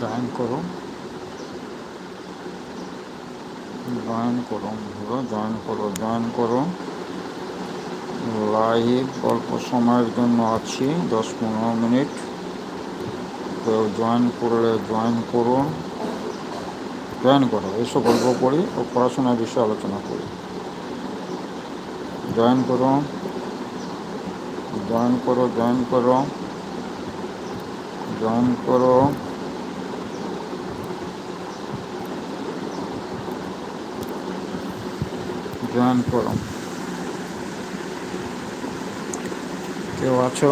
Join করো join করো বন্ধুরা জয়েন করো জয়েন করো লাইভ অল্প সময়ের জন্য আছি, দশ পনেরো মিনিট। তো জয়েন করলে জয়েন করুন। জয়েন করো এসব গল্প পড়ি ও পড়াশোনার বিষয়ে আলোচনা করি। জয়েন করো। জয়েন করো জয়েন করো। জয়েন করো। জয়েন করো কেউ আছো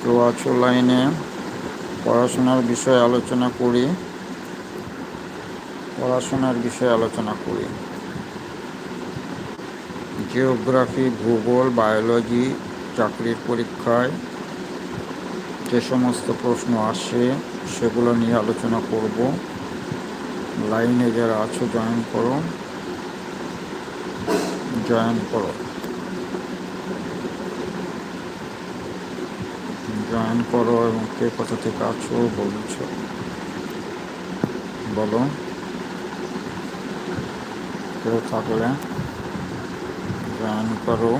কেউ আছো লাইনে পড়াশোনার বিষয়ে আলোচনা করি। পড়াশোনার বিষয়ে আলোচনা করি। জিওগ্রাফি ভূগোল বায়োলজি চাকরির পরীক্ষায় যে সমস্ত প্রশ্ন আসে, সেগুলো নিয়ে আলোচনা করব। লাইনে যারা আছো, জয়েন করো। জয়েন করো। জয়েন করো এবং কে কোথা থেকে আছো বলছ। বলো। কেউ থাকলে জয়েন করো।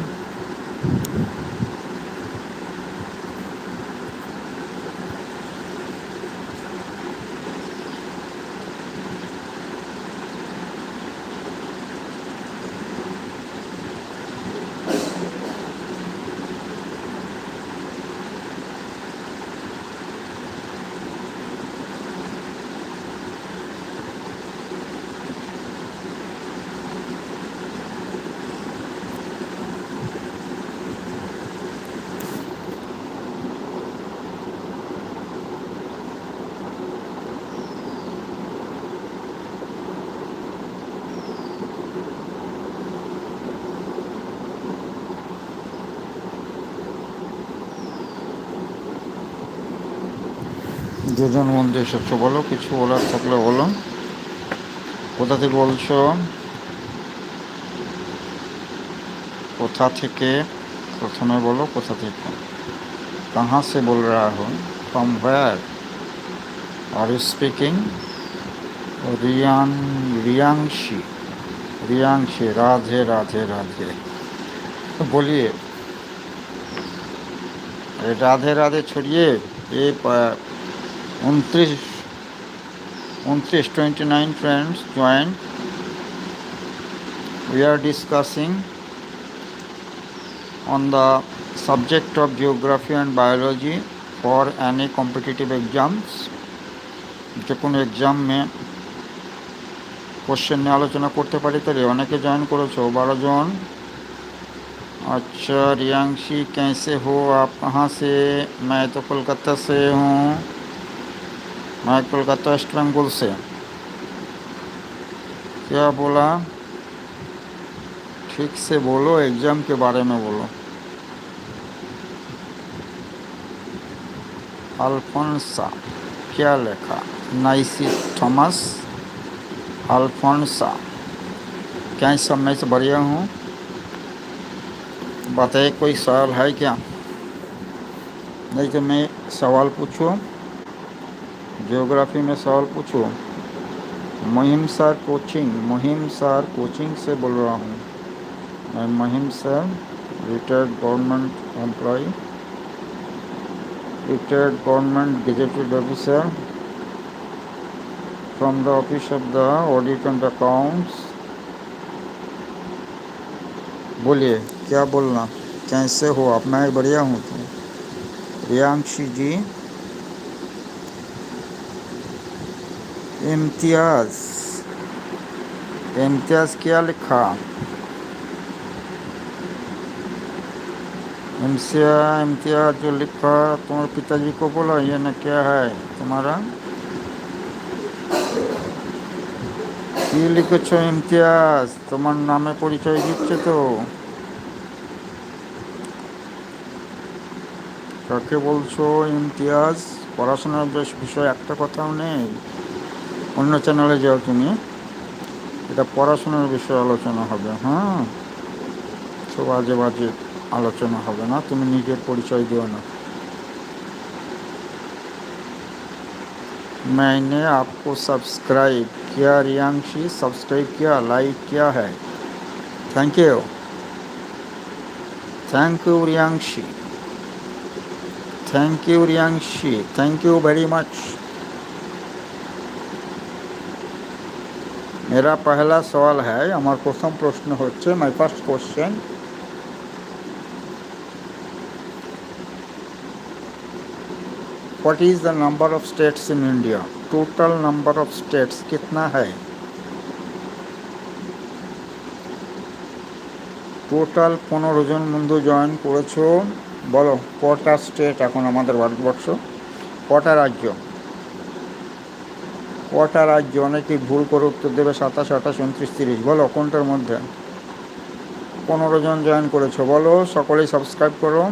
দুজন বন্ধু এসেছ বলো, কিছু বলার থাকলে বলো। কোথা থেকে বলছো? কোথা থেকে? প্রথমে বলো কোথা থেকে। কাহা সে বল রা from where? Are speaking? Riyang, Riyanshi. Riyanshi, Radhe Radhe Radhe. বলিয়ে। রাধে রাধে ছড়িয়ে, এ उनतीस उनतीस twenty nine friends join we are discussing on the subject of geography and biology for any competitive exams যে কোনো এক্সাম মে কোশ্চেন নিয়ে আলোচনা করতে পারি তাহলে অনেকে জয়েন করেছো বারো জন अच्छा रियांशी कैसे हो आप कहाँ से मैं तो कोलकाता से हूँ मैं कोलकाता वेस्ट बंगाल से क्या बोला ठीक से बोलो एग्ज़ाम के बारे में बोलो अल्फोंसा क्या लिखा नाइसी थॉमस अल्फोंसा क्या इस सब मैं से बढ़िया हूँ बताइए कोई सवाल है क्या नहीं तो मैं सवाल पूछूँ जियोग्राफी में सवाल पूछो। Muhim sir coaching, Muhim sir coaching से बोल रहा हूँ। मैं Muhim sir retired government employ retired government gazetted officer from the office of the audit and accounts बोलिए, क्या बोलना? कैसे हो आप? मैं बढ़िया हूँ तुम रियांशी जी इम्तियाज इम्तियाज क्या लिखा इम्सिया इम्तियाज जो लिखा तुम्हारे पिताजी को बोला ये ना क्या है तुम्हारा কি লিখেছ ইমতিয়াজ তোমার নামে পরিচয় দিচ্ছে তো কাকে বলছো ইমতিয়াজ পড়াশোনার বেশ বিষয় একটা কথাও নেই অন্য চ্যানেলে যাও তুমি এটা পড়াশোনার বিষয়ে আলোচনা হবে হ্যাঁ সব বাজে বাজে আলোচনা হবে না তুমি নিজের পরিচয় দিও না मैंने आपको सब्सक्राइब किया रियांशी सब्सक्राइब किया लाइक किया है thank you thank you Riyanshi thank you Riyanshi thank you very much मेरा पहला सवाल है আমার প্রথম প্রশ্ন হচ্ছে my first question What is the number of states in India? Total number of states कितना है টোটাল পনেরো জন বন্ধু জয়েন করেছো বলো কটা স্টেট এখন আমাদের ভারতবর্ষ কটা রাজ্য কটা রাজ্য অনেকেই ভুল করে উত্তর দেবে সাতাশ, আঠাশ, উনত্রিশ, তিরিশ। বলো, কোনটার মধ্যে? পনেরো জন জয়েন করেছ। বলো, সকলেই সাবস্ক্রাইব করো।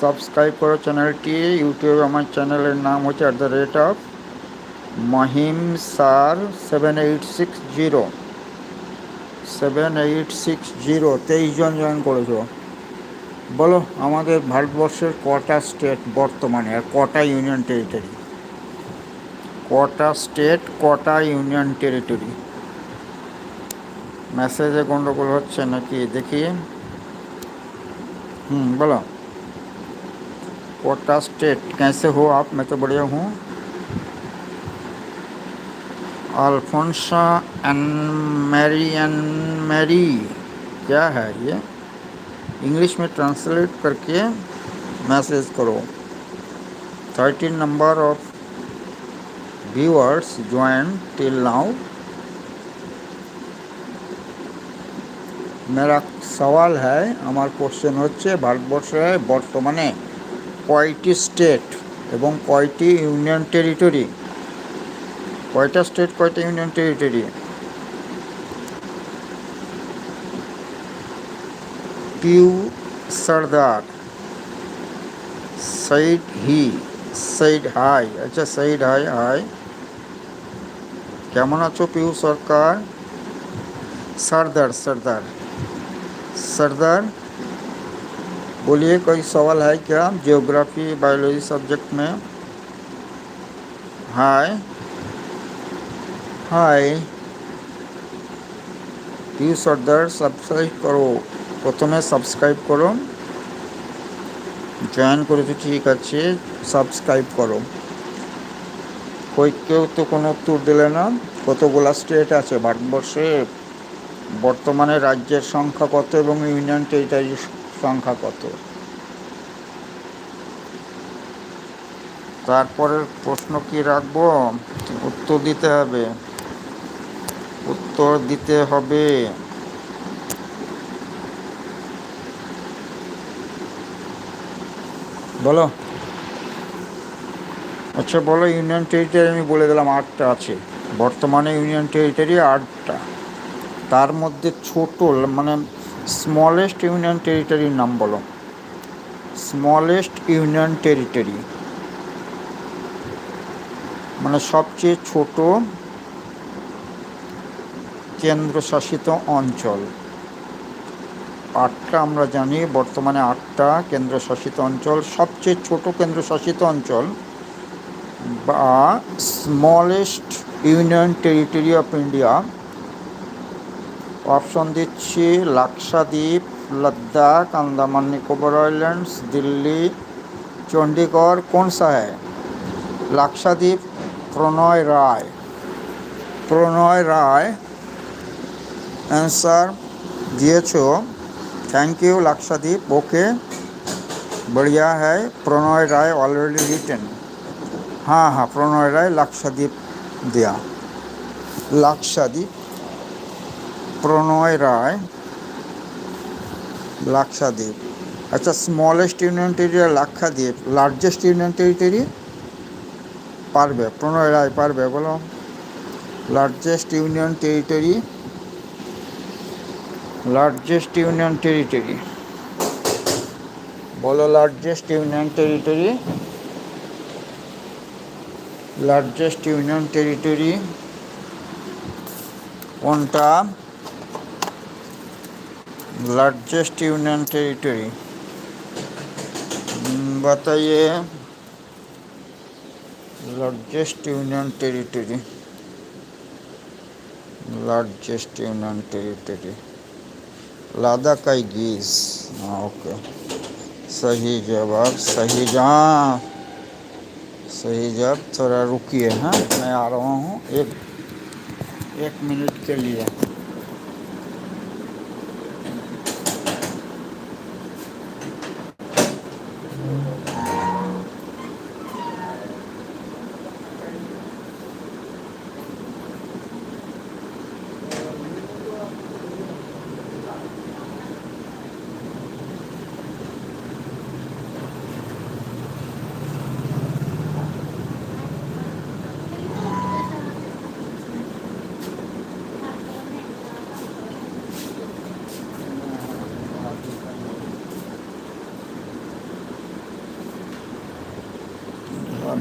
সাবস্ক্রাইব করো চ্যানেলটি ইউটিউবে আমার চ্যানেলের নাম হচ্ছে at the rate of Mahim sir seven eight six zero seven eight six zero তেইশ জন জয়েন করেছ। বলো, আমাদের ভারতবর্ষের কটা স্টেট বর্তমানে আর কটা ইউনিয়ন টেরিটরি কটা স্টেট কটা ইউনিয়ন টেরিটরি মেসেজে গন্ডগোল হচ্ছে নাকি দেখি হুম बोलो कोटा स्टेट कैसे हो आप मैं तो बढ़िया हूँ Alphonsa N Mary N Mary क्या है ये इंग्लिश में ट्रांसलेट करके मैसेज करो thirteen number of viewers joined till now. মেরা সওয়াল হ্যায় আমার কোশ্চেন হচ্ছে ভারতবর্ষে বর্তমানে কয়টি স্টেট এবং কয়টি ইউনিয়ন টেরিটরি কয়টা স্টেট কয়টা union territory Piu Sardar Syed hi Syed hi আচ্ছা সাইড হাই হাই কেমন আছো পিউ সরকার सरदार सरदार सरदार बोलिए कोई सवाल है क्या जियोग्राफी बायोलॉजी सब्जेक्ट में hi hi you Sardar subscribe করো প্রথমে সাবস্ক্রাইব করো জয়েন করেছো ঠিক আছে সাবস্ক্রাইব করো কই কেউ তো কোনো উত্তর দিলে না। কতগুলা স্টেট আছে? ভারতবর্ষে বর্তমানে রাজ্যের সংখ্যা কত এবং ইউনিয়ন টেরিটারির সংখ্যা কত? তারপরের প্রশ্ন কি রাখব? উত্তর দিতে হবে। উত্তর দিতে হবে। বলো। আচ্ছা বলো ইউনিয়ন টেরিটরি আমি বলে দিলাম আটটা আছে। বর্তমানে ইউনিয়ন টেরিটরি আটটা। তার মধ্যে ছোট মানে স্মলেস্ট ইউনিয়ন টেরিটরির নাম বলো। স্মলেস্ট ইউনিয়ন টেরিটরি মানে সবচেয়ে ছোট কেন্দ্রশাসিত অঞ্চল। আটটা আমরা জানি, বর্তমানে আটটা কেন্দ্রশাসিত অঞ্চল। সবচেয়ে ছোট কেন্দ্রশাসিত অঞ্চল বা smallest union territory of India option দিচ্ছি লাক্ষাদ্বীপ लद्दाख अंडमान निकोबर आइलैंड्स दिल्ली चंडीगढ़ कौन सा है लाक्षाद्वीप प्रणय राय प्रणय राय आंसर দিয়েছো থ্যাংক ইউ লাক্ষাদ্বীপ ওকে बढ़िया है प्रणय राय ऑलरेडी रिटन হ্যাঁ হ্যাঁ প্রণয় রায় লাক্সাদ্বীপ দেয়া। লাক্সাদ্বীপ প্রণয় রায় লাক্সাদ্বীপ আচ্ছা smallest union territory Lakshadweep. Largest union territory পারবে, প্রণয় রায় পারবে, বলো। Largest union territory largest union territory বলো largest union territory largest union territory কোনটা लार्जेस्ट यूनियन टेरिटरी बताइए largest union territory largest union territory Ladakh I guess हाँ okay सही जवाब सही जहाँ सही जब थोड़ा रुकिए हाँ मैं आ रहा हूँ एक एक मिनट के लिए।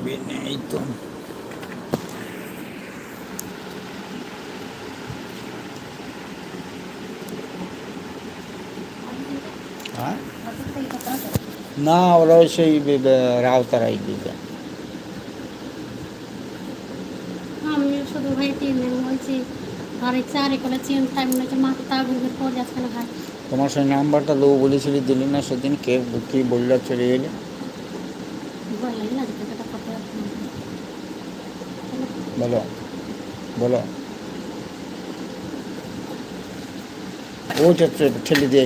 হবে না না ওরা সেই রাউতারাই দিবে। আমি শুধু বলছি তোমার সেই নাম্বারটা লোক বলেছিলি দিলি না সেদিন কে কি বলল চলে গেলে বলো বলো। ওইটা ঠেলে দিয়ে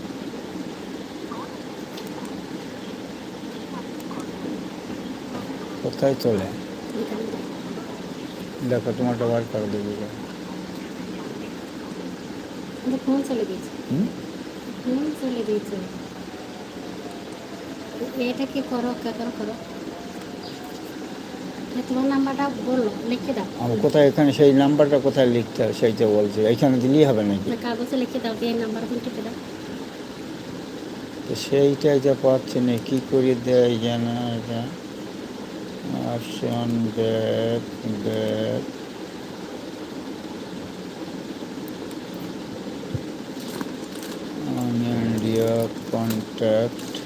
কোথায় চলে? দেখো তোমারটা বার করে দেবে ফোন চলে গেছে ফোন চলে গেছে এটা কি করো কে করো করো? তোমার নাম্বারটা বলল লিখে দাও। কোথায় এখানে সেই নাম্বারটা কোথায় লিখতে হবে সেইটা বলছে। এইখানে দিলেই হবে নাকি? না কাগজে লিখে দাও দিয়ে নাম্বার ফোন টিপে দাও। তো সেইটাই যা পাচ্ছি না কী করে দেয় যেন এটা? option back back on India contact